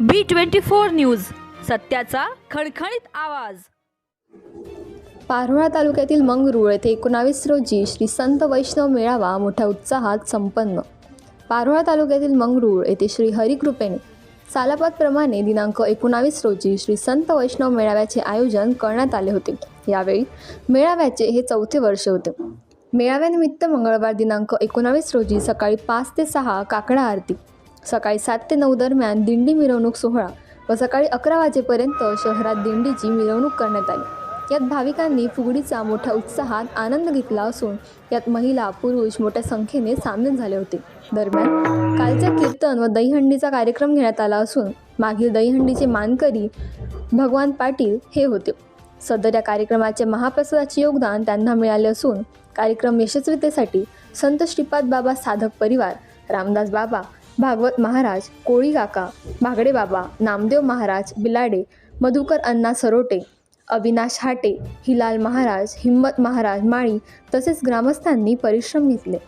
बी twenty four news सत्याचा खणखणीत आवाज. पारोळा तालुक्यातील मंगरूळ येथे एकोणावीस रोजी श्री संत वैष्णव मेळावा मोठ्या उत्साहात संपन्न. पारोळा तालुक्यातील मंगरूळ येथे श्री हरिकृपेने सालापातप्रमाणे दिनांक एकोणावीस रोजी श्री संत वैष्णव मेळाव्याचे आयोजन करण्यात आले होते. यावेळी मेळाव्याचे हे चौथे वर्ष होते. मेळाव्यानिमित्त मंगळवार दिनांक एकोणावीस रोजी सकाळी पाच ते सहा काकडा आरती सकाळी सात ते नऊ दरम्यान दिंडी मिरवणूक सोहळा व सकाळी अकरा वाजेपर्यंत शहरात दिंडीची मिरवणूक करण्यात आली. यात भाविकांनी फुगडीचा मोठ्या उत्साहात आनंद घेतला असून यात महिला पुरुष मोठ्या संख्येने सामील झाले होते. दरम्यान कालच्या कीर्तन व दहीहंडीचा कार्यक्रम घेण्यात आला असून मागील दहीहंडीचे मानकरी भगवान पाटील हे होते. सदर या कार्यक्रमाचे महाप्रसादाचे योगदान त्यांना मिळाले असून कार्यक्रम यशस्वीतेसाठी संत श्रीपाद बाबा साधक परिवार रामदास बाबा भागवत महाराज कोळी काका भागडे बाबा नामदेव महाराज बिलाडे मधुकर अण्णा सरोटे अविनाश हाटे हिलाल महाराज हिम्मत महाराज माळी तसेच ग्रामस्थांनी परिश्रम घेतले.